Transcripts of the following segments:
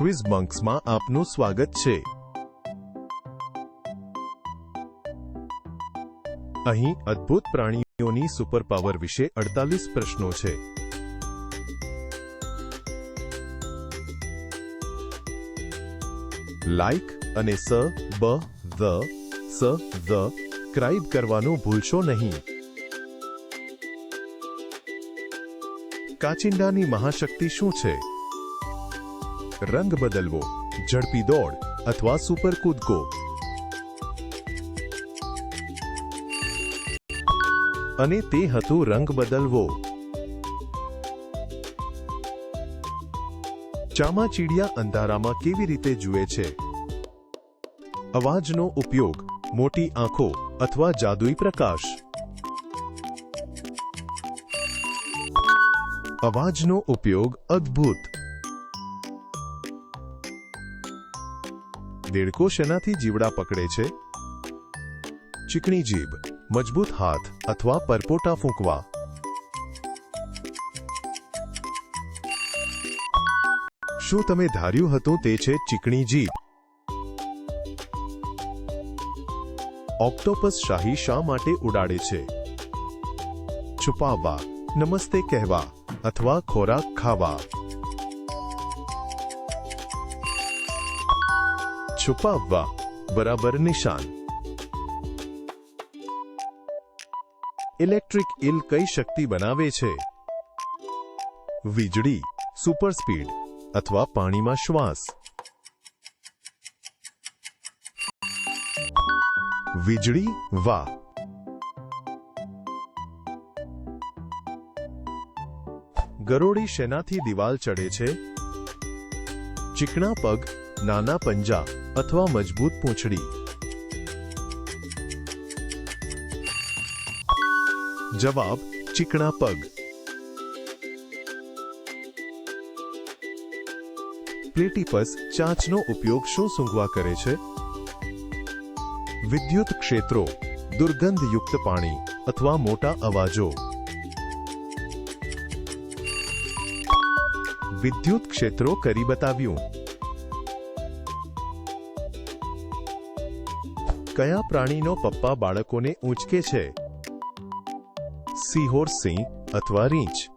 Quiz બંક્સમાં આપનું સ્વાગત છે. અહીં અદ્ભુત પ્રાણીઓની સુપર પાવર વિશે અડતાલીસ પ્રશ્નો છે. લાઈક અને સ બ ધ સ ધ ક્રાઇબ કરવાનું ભૂલશો નહીં. કાચિંડાની મહાશક્તિ શું છે? રંગ બદલવો, ઝડપી દોડ અથવા સુપર કૂદકો અને તે હતું રંગ બદલવો. ચામાચીડિયા અંધારામાં કેવી રીતે જુએ છે? અવાજનો ઉપયોગ, મોટી આંખો અથવા જાદુઈ પ્રકાશ. અવાજનો ઉપયોગ અદ્ભુત. દેડકો શેનાથી જીવડા પકડે છે? ચીકણી જીભ, મજબૂત હાથ અથવા પરપોટા ફૂંકવા. શું તમે ધાર્યું હતું તે છે ચીકણી જીભ? ઓક્ટોપસ શાહી શા માટે ઉડાડે છે? છુપાવવા, નમસ્તે કહેવા અથવા ખોરાક ખાવા. છુપાવવા બરાબર નિશાન. ઇલેક્ટ્રિક ઇલ કઈ શક્તિ બનાવે છે? વીજળી, સુપર સ્પીડ અથવા પાણીમાં શ્વાસ? વીજળી, વાહ! ગરોળી શેનાથી દિવાલ ચડે છે? ચીકણા પગ, નાના પંજા અથવા મજબૂત પૂંછડી. જવાબ, ચીકણા પગ. પ્લેટીપસ ચાંચનો ઉપયોગ શું સૂંઘવા કરે છે? વિદ્યુત ક્ષેત્રો, દુર્ગંધયુક્ત પાણી અથવા મોટા અવાજો. વિદ્યુત ક્ષેત્રો કરી બતાવ્યું. કયા પ્રાણીનો પપ્પા બાળકોને ઊંચકે છે? સિંહોર સિંહ અથવા રીંછ?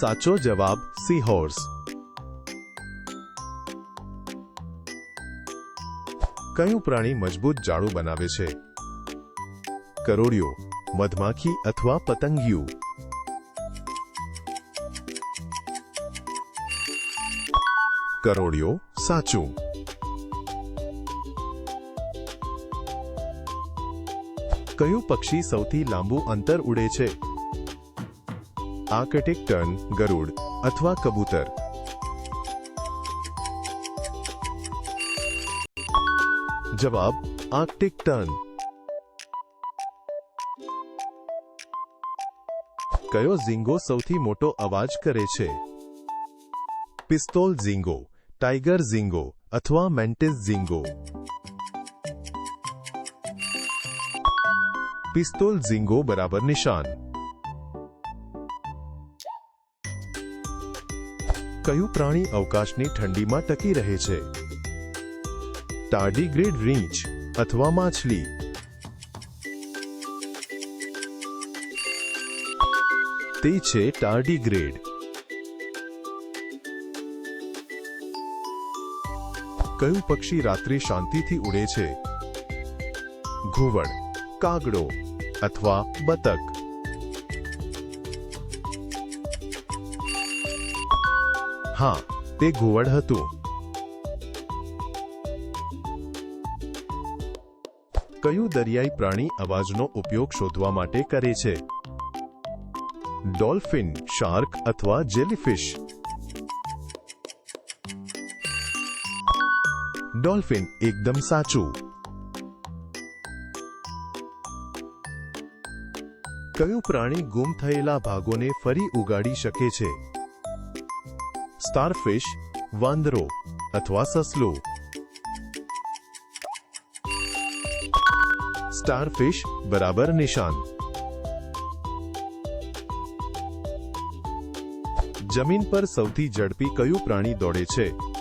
સાચો જવાબ સીહોર્સ. કયું પ્રાણી મજબૂત જાળું બનાવે છે? કરોડિયો, મધમાખી અથવા પતંગિયું? કરોડિયો સાચું. કયું પક્ષી સૌથી લાંબુ અંતર ઉડે છે? આર્કટિક ટર્ન, ગરુડ અથવા કબૂતર? જવાબ, આર્કટિક ટર્ન. કયો ઝીંગો સૌથી મોટો અવાજ કરે છે? પિસ્તોલ ઝીંગો ટાઈગર ઝીંગો અથવા મેન્ટિસ ઝીંગો પિસ્તોલ ઝીંગો બરાબર નિશાન કયું પ્રાણી અવકાશની ઠંડીમાં ટકી રહે છે ટાર્ડીગ્રેડ રીંછ અથવા માછલી તે છે ટાર્ડીગ્રેડ કયું પક્ષી રાત્રે શાંતિથી ઉડે છે? ઘુવડ, કાગડો અથવા બતક? હા, તે ઘુવડ હતું. કયું દરિયાઈ પ્રાણી અવાજનો ઉપયોગ શોધવા માટે કરે છે? ડોલ્ફિન, શાર્ક અથવા જેલીફિશ? ડોલ્ફિન એકદમ સાચું. કયું પ્રાણી ગુમ થયેલા ભાગોને ફરી ઉગાડી શકે છે? સ્ટારફિશ વાંદરો અથવા સસલું. સ્ટારફિશ બરાબર નિશાન. જમીન પર સૌથી ઝડપી કયું પ્રાણી દોડે છે?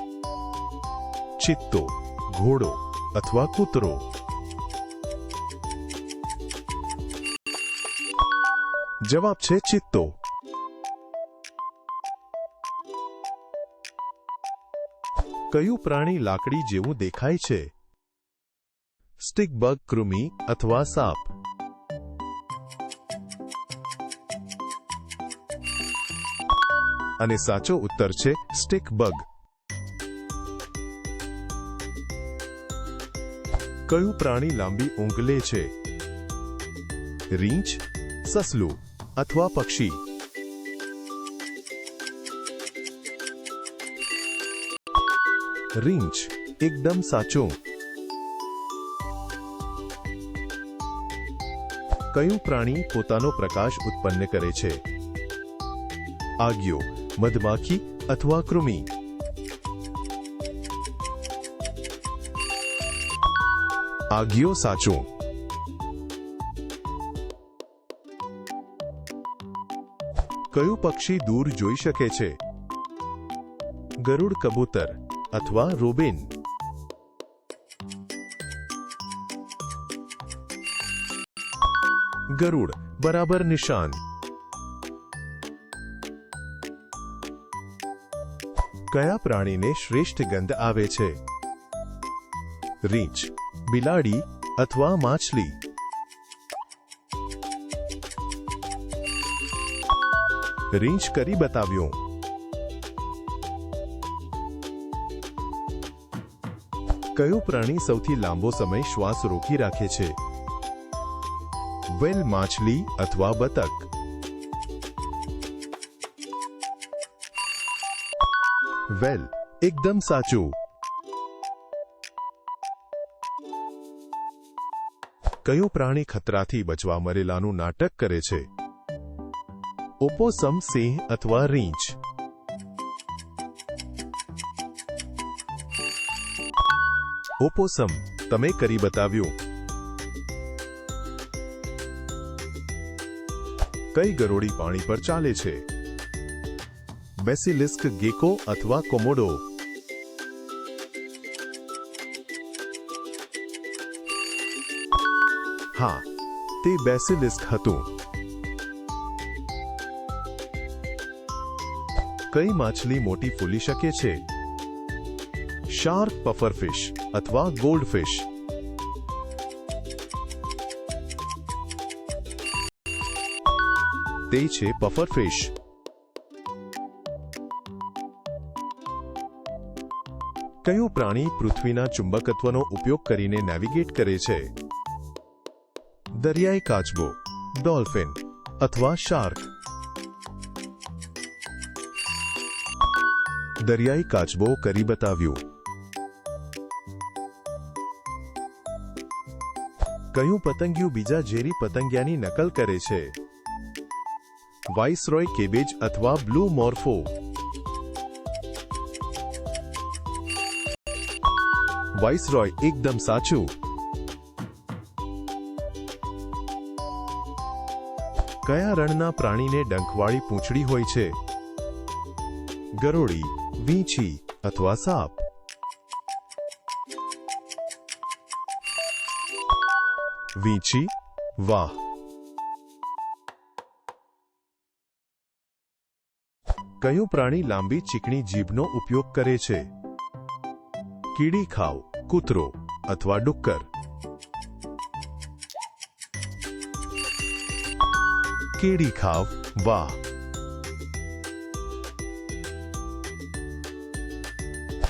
ચિત્તો, ઘોડો અથવા કૂતરો. જવાબ છે ચિત્તો. કયું પ્રાણી લાકડી જેવું દેખાય છે? સ્ટીક બગ, કૃમિ અથવા સાપ. અને સાચો ઉત્તર છે સ્ટિક કયું પ્રાણી લાંબી ઊંઘ લે છે? રીંછ, સસલું અથવા પક્ષી? રીંછ, એકદમ સાચું. કયું પ્રાણી પોતાનો પ્રકાશ ઉત્પન્ન કરે છે? આગિયો, મધમાખી અથવા કૃમિ? આગિયો સાચો. કયું પક્ષી દૂર જોઈ શકે છે? ગરુડ કબૂતર અથવા રોબિન? ગરુડ, બરાબર નિશાન. કયા પ્રાણીને શ્રેષ્ઠ ગંધ આવે છે? રીંછ બિલાડી અથવા માછલી. રીંછ કરી બતાવ્યું. કયું પ્રાણી સૌથી લાંબો સમય શ્વાસ રોકી રાખે છે? વેલ માછલી અથવા બતક? વેલ એકદમ સાચું. કયું પ્રાણી ખતરાથી બચવા મરેલાનું નાટક કરે છે? ઓપોસમ સિંહ અથવા રીંછ? ઓપોસમ તમે કરી બતાવ્યું. કઈ ગરોળી પાણી પર ચાલે છે? બેસિલિસ્ક ગેકો અથવા કોમોડો હા, તે બેસિલિસ્ક હતું. કઈ માછલી મોટી ફૂલી શકે છે? શાર્ક, પફરફિશ અથવા ગોલ્ડફિશ? તે છે પફરફિશ. કયું પ્રાણી પૃથ્વીના ચુંબકત્વનો ઉપયોગ કરીને નેવિગેટ કરે છે? દરિયાઈ કાચબો, ડોલ્ફિન અથવા શાર્ક. દરિયાઈ કાચબો કરી બતાવ્યું. કયું પતંગિયું બીજા ઝેરી પતંગિયાની નકલ કરે છે? વાઇસરોય કેબેજ અથવા બ્લુ મોર્ફો. વાઇસરોય એકદમ સાચું. કયા રણના પ્રાણીને ડંખવાળી પૂંછડી હોય છે? ગરોળી, વીંછી અથવા સાપ? વીંછી, વાહ! કયું પ્રાણી લાંબી ચીકણી જીભનો ઉપયોગ કરે છે? કીડી ખાવ, કૂતરો અથવા ડુક્કર? કેડી ખાવ, વાહ.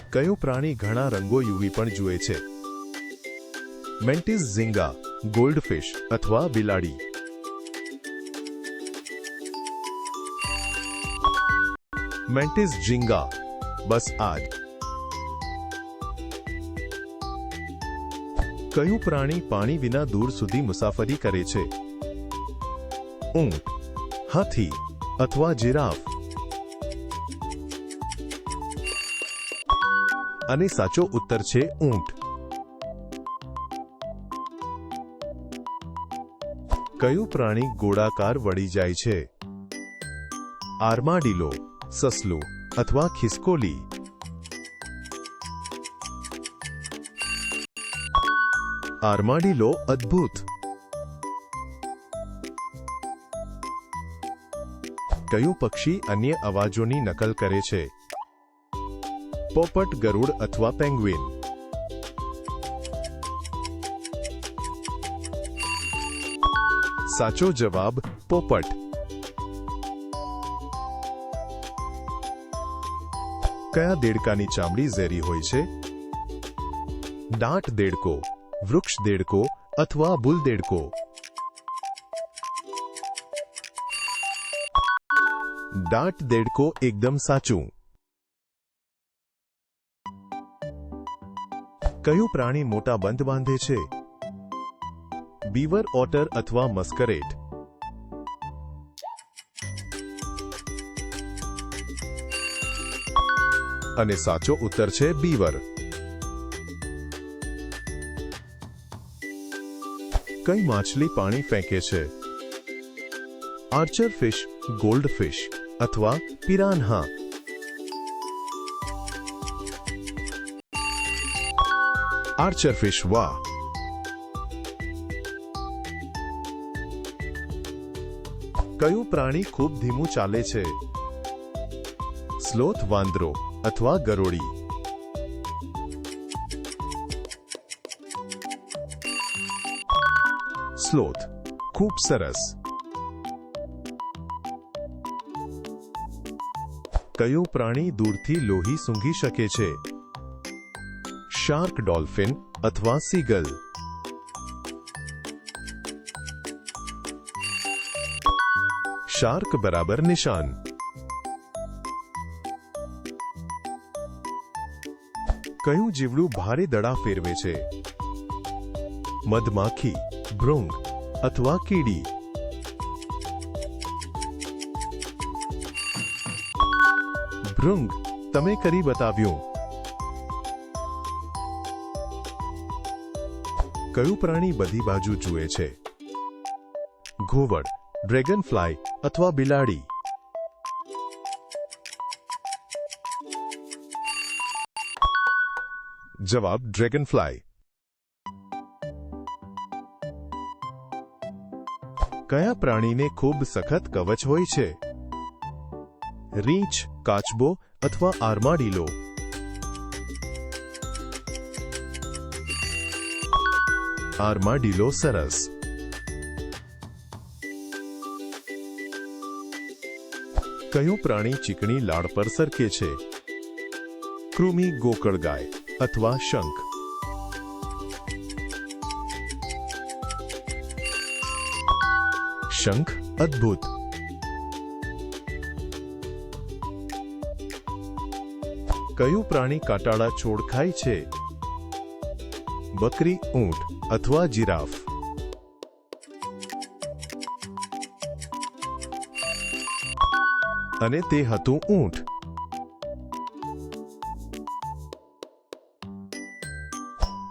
કયો પ્રાણી ઘણા રંગો યુવી પણ જુએ છે? મેન્ટિસ ઝીંગા, ગોલ્ડફિશ અથવા બિલાડી. મેન્ટિસ ઝીંગા, બસ આજ. કયું પ્રાણી પાણી વિના દૂર સુધી મુસાફરી કરે છે? ઊંટ હાથી અથવા જીરાફ. અને સાચો ઉત્તર છે ઊંટ. કયું પ્રાણી ગોળાકાર વળી જાય છે? આર્માડીલો, સસલું અથવા ખિસકોલી? આર્માડીલો અદ્ભુત. કયું પક્ષી અન્ય અવાજોની નકલ કરે છે? પોપટ, ગરુડ અથવા પેંગ્વિન? સાચો જવાબ, પોપટ. કયા દેડકાની ચામડી ઝેરી હોય છે? દાંટ દેડકો, વૃક્ષ દેડકો અથવા બુલ દેડકો? દાંટ દેડકો એકદમ સાચું. કયું પ્રાણી મોટા બંધ બાંધે છે? બીવર, ઓટર અથવા મસ્કરેટ? અને સાચો ઉત્તર છે બીવર. કઈ માછલી પાણી ફેંકે છે? Archer fish, gold fish? અથવા પિરાન્હા આર્ચર ફિશ વા કયું પ્રાણી ખૂબ ધીમું ચાલે છે? સ્લોથ વાંદરો અથવા ગરોળી? સ્લોથ, ખૂબ સરસ. કયું પ્રાણી દૂરથી લોહી સૂંઘી શકે છે? શાર્ક ડોલ્ફિન અથવા સીગલ શાર્ક બરાબર નિશાન. કયું જીવડું ભારે દડા ફેરવે છે? મધમાખી, ભૃંગ અથવા કીડી? ભૃંગ, તમે કરી બતાવ્યું. કયું પ્રાણી બધી બાજુ જુએ છે? ઘોવડ ડ્રેગન ફ્લાય અથવા બિલાડી? જવાબ ડ્રેગન ફ્લાય કયા પ્રાણીને ખૂબ સખત કવચ હોય છે? રીંછ કાચબો અથવા આર્માડીલો આર્માડીલો સરસ કયું પ્રાણી ચીકણી લાળ પર સરકે છે કૃમિ ગોકળ ગાય અથવા શંખ શંખ અદ્ભુત કયું પ્રાણી કાંટાળા છોડ ખાય છે? બકરી, ઊંટ અથવા જીરાફ? અને તે હતું ઊંટ.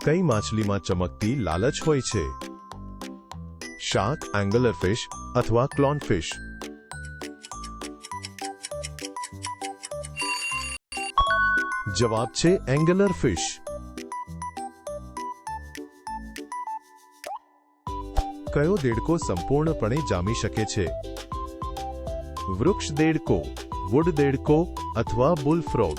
કઈ માછલીમાં ચમકતી લાલચ હોય છે? શાર્ક એંગલર ફિશ અથવા ક્લોનફિશ? જવાબ છે એંગલર ફિશ. કયો દેડકો સંપૂર્ણપણે જામી શકે છે? વૃક્ષ દેડકો વુડ દેડકો અથવા બુલફ્રોગ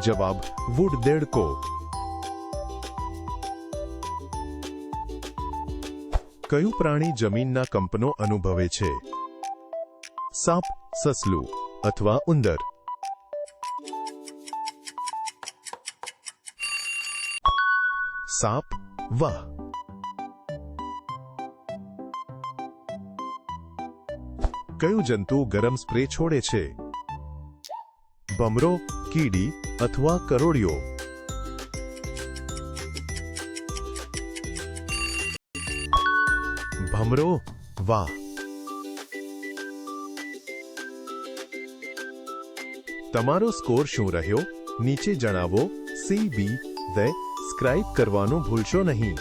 જવાબ વુડ દેડકો. કયું પ્રાણી જમીનના કંપનો અનુભવે છે? સાપ, સસલું અથવા ઉંદર. સાપ, વાહ. કયું જંતુ ગરમ સ્પ્રે છોડે છે? ભમરો, કીડી અથવા કરોડિયો ભમરો, વાહ. તમારો સ્કોર શું રહ્યો? નીચે જણાવો. સી બી ધ સ્ક્રાઇબ કરવાનું ભૂલશો નહીં